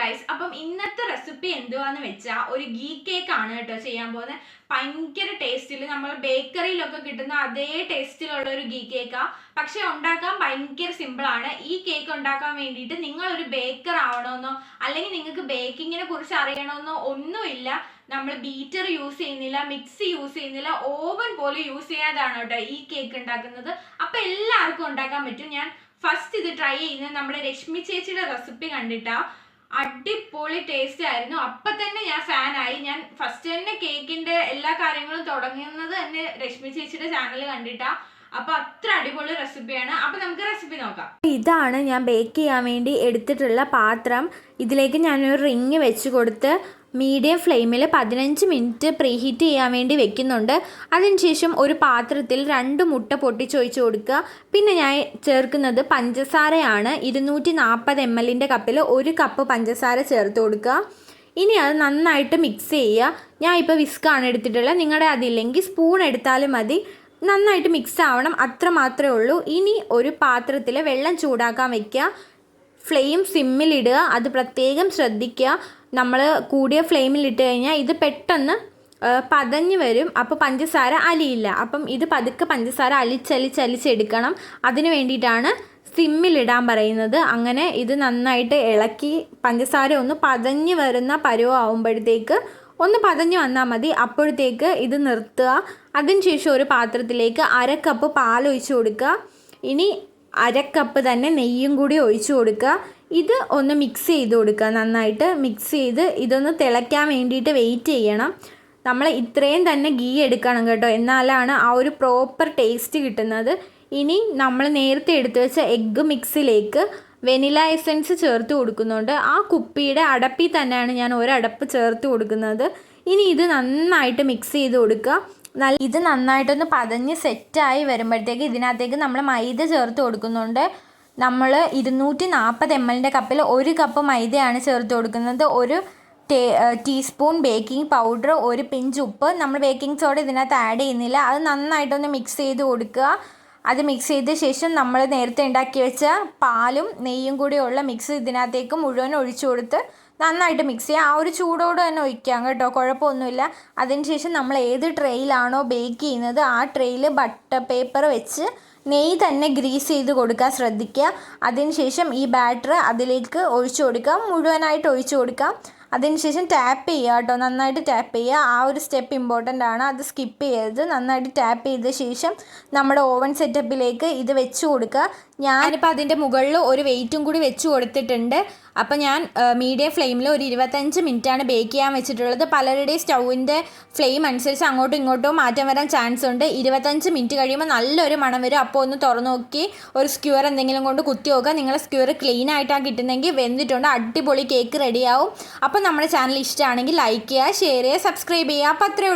Guys അപ്പം ഇന്നത്തെ recipe എന്തുവാന്ന് വെച്ചാൽ ഒരു ഗീ കേക്ക് ആണ് കേട്ടോ ചെയ്യാൻ പോകുന്നത്. ഭയങ്കര ടേസ്റ്റിൽ നമ്മൾ ബേക്കറിയിലൊക്കെ കിട്ടുന്ന അതേ ടേസ്റ്റിലുള്ള ഒരു ഗീ കേക്കാ പക്ഷെ ഉണ്ടാക്കാൻ ഭയങ്കര സിമ്പിളാണ് ഈ കേക്ക് ഉണ്ടാക്കാൻ വേണ്ടിയിട്ട് നിങ്ങളൊരു ബേക്കർ ആവണമെന്നോ അല്ലെങ്കിൽ നിങ്ങൾക്ക് ബേക്കിങ്ങിനെ കുറിച്ച് അറിയണമെന്നോ ഒന്നുമില്ല. നമ്മൾ ബീറ്റർ യൂസ് ചെയ്യുന്നില്ല മിക്സി യൂസ് ചെയ്യുന്നില്ല ഓവൻ പോലും യൂസ് ചെയ്യാതാണ് കേട്ടോ ഈ കേക്ക് ഉണ്ടാക്കുന്നത്. അപ്പൊ എല്ലാവർക്കും ഉണ്ടാക്കാൻ പറ്റും. ഞാൻ ഫസ്റ്റ് ഇത് ട്രൈ ചെയ്യുന്നത് നമ്മുടെ രശ്മി ചേച്ചിയുടെ റെസിപ്പി കണ്ടിട്ടാ. അടിപൊളി ടേസ്റ്റ് ആയിരുന്നു. അപ്പൊ തന്നെ ഞാൻ ഫാനായി ഞാൻ ഫസ്റ്റ് തന്നെ കേക്കിന്റെ എല്ലാ കാര്യങ്ങളും തുടങ്ങുന്നത് തന്നെ രശ്മി ചേച്ചിയുടെ ചാനൽ കണ്ടിട്ടാ. അപ്പൊ അത്ര അടിപൊളി റെസിപ്പിയാണ് അപ്പൊ നമുക്ക് റെസിപ്പി നോക്കാം. ഇതാണ് ഞാൻ ബേക്ക് ചെയ്യാൻ വേണ്ടി എടുത്തിട്ടുള്ള പാത്രം. ഇതിലേക്ക് ഞാനൊരു റിങ് വെച്ച് കൊടുത്ത് മീഡിയം ഫ്ലെയിമിൽ പതിനഞ്ച് മിനിറ്റ് പ്രീഹീറ്റ് ചെയ്യാൻ വേണ്ടി വെക്കുന്നുണ്ട്. അതിനുശേഷം ഒരു പാത്രത്തിൽ രണ്ട് മുട്ട പൊട്ടിച്ചൊഴിച്ച് കൊടുക്കുക. പിന്നെ ഞാൻ ചേർക്കുന്നത് പഞ്ചസാരയാണ്. ഇരുന്നൂറ്റി നാൽപ്പത് എം എല്ലിന്റെ കപ്പിൽ ഒരു കപ്പ് പഞ്ചസാര ചേർത്ത് കൊടുക്കുക. ഇനി അത് നന്നായിട്ട് മിക്സ് ചെയ്യുക. ഞാൻ ഇപ്പോൾ വിസ്കാണ് എടുത്തിട്ടുള്ളത്. നിങ്ങളുടെ അതില്ലെങ്കിൽ സ്പൂൺ എടുത്താലും മതി. നന്നായിട്ട് മിക്സ് ആവണം. അത്ര മാത്രമേ ഉള്ളൂ. ഇനി ഒരു പാത്രത്തിൽ വെള്ളം ചൂടാക്കാൻ വെക്കുക. ഫ്ലെയിം സിമ്മിലിടുക അത് പ്രത്യേകം ശ്രദ്ധിക്കുക. നമ്മൾ കൂടിയ ഫ്ലെയിമിൽ ഇട്ട് കഴിഞ്ഞാൽ ഇത് പെട്ടെന്ന് പതഞ്ഞ് വരും. അപ്പോൾ പഞ്ചസാര അലിയില്ല. അപ്പം ഇത് പതുക്കെ പഞ്ചസാര അലിച്ചലിച്ചലിച്ചെടുക്കണം അതിന് വേണ്ടിയിട്ടാണ് സിമ്മിലിടാൻ പറയുന്നത്. അങ്ങനെ ഇത് നന്നായിട്ട് ഇളക്കി പഞ്ചസാര ഒന്ന് പതഞ്ഞ് വരുന്ന പരുവാകുമ്പോഴത്തേക്ക് ഒന്ന് പതഞ്ഞ് വന്നാൽ മതി. അപ്പോഴത്തേക്ക് ഇത് നിർത്തുക. അതിനുശേഷം ഒരു പാത്രത്തിലേക്ക് അര കപ്പ് പാൽ ഒഴിച്ച് കൊടുക്കുക. ഇനി അര കപ്പ് തന്നെ നെയ്യും കൂടി ഒഴിച്ചു കൊടുക്കുക. ഇത് ഒന്ന് മിക്സ് ചെയ്ത് കൊടുക്കുക. നന്നായിട്ട് മിക്സ് ചെയ്ത് ഇതൊന്ന് തിളയ്ക്കാൻ വേണ്ടിയിട്ട് വെയിറ്റ് ചെയ്യണം. നമ്മൾ ഇത്രയും തന്നെ ഗീ എടുക്കണം കേട്ടോ. എന്നാലാണ് ആ ഒരു പ്രോപ്പർ ടേസ്റ്റ് കിട്ടുന്നത്. ഇനി നമ്മൾ നേരത്തെ എടുത്തു വെച്ച എഗ്ഗ് മിക്സിലേക്ക് വെനില എസൻസ് ചേർത്ത് കൊടുക്കുന്നുണ്ട്. ആ കുപ്പിയുടെ അടപ്പിൽ തന്നെയാണ് ഞാൻ ഒരടപ്പ് ചേർത്ത് കൊടുക്കുന്നത്. ഇനി ഇത് നന്നായിട്ട് മിക്സ് ചെയ്ത് കൊടുക്കുക. നല്ല ഇത് നന്നായിട്ടൊന്ന് പതഞ്ഞ് സെറ്റായി വരുമ്പോഴത്തേക്ക് ഇതിനകത്തേക്ക് നമ്മൾ മൈദ ചേർത്ത് കൊടുക്കുന്നുണ്ട്. നമ്മൾ ഇരുന്നൂറ്റി നാൽപ്പത് എം എല്ലിന്റെ കപ്പിൽ ഒരു കപ്പ് മൈദയാണ് ചേർത്ത് കൊടുക്കുന്നത്. ഒരു ടേ ടീസ്പൂൺ ബേക്കിംഗ് പൗഡർ ഒരു പിഞ്ച് ഉപ്പ്. നമ്മൾ ബേക്കിംഗ് സോഡ ഇതിനകത്ത് ആഡ് ചെയ്യുന്നില്ല. അത് നന്നായിട്ടൊന്ന് മിക്സ് ചെയ്ത് കൊടുക്കുക. അത് മിക്സ് ചെയ്ത ശേഷം നമ്മൾ നേരത്തെ ഉണ്ടാക്കി വെച്ച പാലും നെയ്യും കൂടിയുള്ള മിക്സ് ഇതിനകത്തേക്ക് മുഴുവൻ ഒഴിച്ചു കൊടുത്ത് നന്നായിട്ട് മിക്സ് ചെയ്യുക ആ ഒരു ചൂടോടെ തന്നെ ഒഴിക്കാം കേട്ടോ കുഴപ്പമൊന്നുമില്ല. അതിനുശേഷം നമ്മൾ ഏത് ട്രെയിലാണോ ബേക്ക് ചെയ്യുന്നത് ആ ട്രെയിൽ ബട്ടർ പേപ്പർ വെച്ച് നെയ്യ് തന്നെ ഗ്രീസ് ചെയ്ത് കൊടുക്കാൻ ശ്രദ്ധിക്കുക. അതിനുശേഷം ഈ ബാറ്റർ അതിലേക്ക് ഒഴിച്ചു കൊടുക്കാം മുഴുവനായിട്ട് ഒഴിച്ചു കൊടുക്കാം. അതിനുശേഷം ടാപ്പ് ചെയ്യുക കേട്ടോ. നന്നായിട്ട് ടാപ്പ് ചെയ്യുക. ആ ഒരു സ്റ്റെപ്പ് ഇമ്പോർട്ടന്റ് ആണ്. അത് സ്കിപ്പ് ചെയ്യരുത്. നന്നായിട്ട് ടാപ്പ് ചെയ്ത ശേഷം നമ്മുടെ ഓവൻ സെറ്റപ്പിലേക്ക് ഇത് വെച്ച് കൊടുക്കുക. ഞാനിപ്പോൾ അതിന്റെ മുകളിൽ ഒരു വെയിറ്റും കൂടി വെച്ച് കൊടുത്തിട്ടുണ്ട്. അപ്പോൾ ഞാൻ മീഡിയം ഫ്ലെയിമിൽ ഒരു ഇരുപത്തഞ്ച് മിനിറ്റാണ് ബേക്ക് ചെയ്യാൻ വെച്ചിട്ടുള്ളത്. പലരുടെയും സ്റ്റൗവിന്റെ ഫ്ലെയിം അനുസരിച്ച് അങ്ങോട്ടും ഇങ്ങോട്ടും മാറ്റം വരാൻ ചാൻസ് ഉണ്ട്. ഇരുപത്തഞ്ച് മിനിറ്റ് കഴിയുമ്പോൾ നല്ലൊരു മണം വരും. അപ്പോൾ ഒന്ന് തുറന്നു നോക്കി. ഒരു സ്ക്യൂർ എന്തെങ്കിലും കൊണ്ട് കുത്തി നോക്കുക. നിങ്ങളെ സ്ക്യൂർ ക്ലീൻ ആയിട്ടാണ് കിട്ടുന്നെങ്കിൽ വെന്തിട്ടുണ്ട്. അടിപൊളി കേക്ക് റെഡിയാവും അപ്പോൾ നമ്മുടെ ചാനൽ ഇഷ്ടമാണെങ്കിൽ ലൈക്ക് ചെയ്യുക ഷെയർ ചെയ്യുക സബ്സ്ക്രൈബ് ചെയ്യുക. അപ്പോൾ അത്രയേ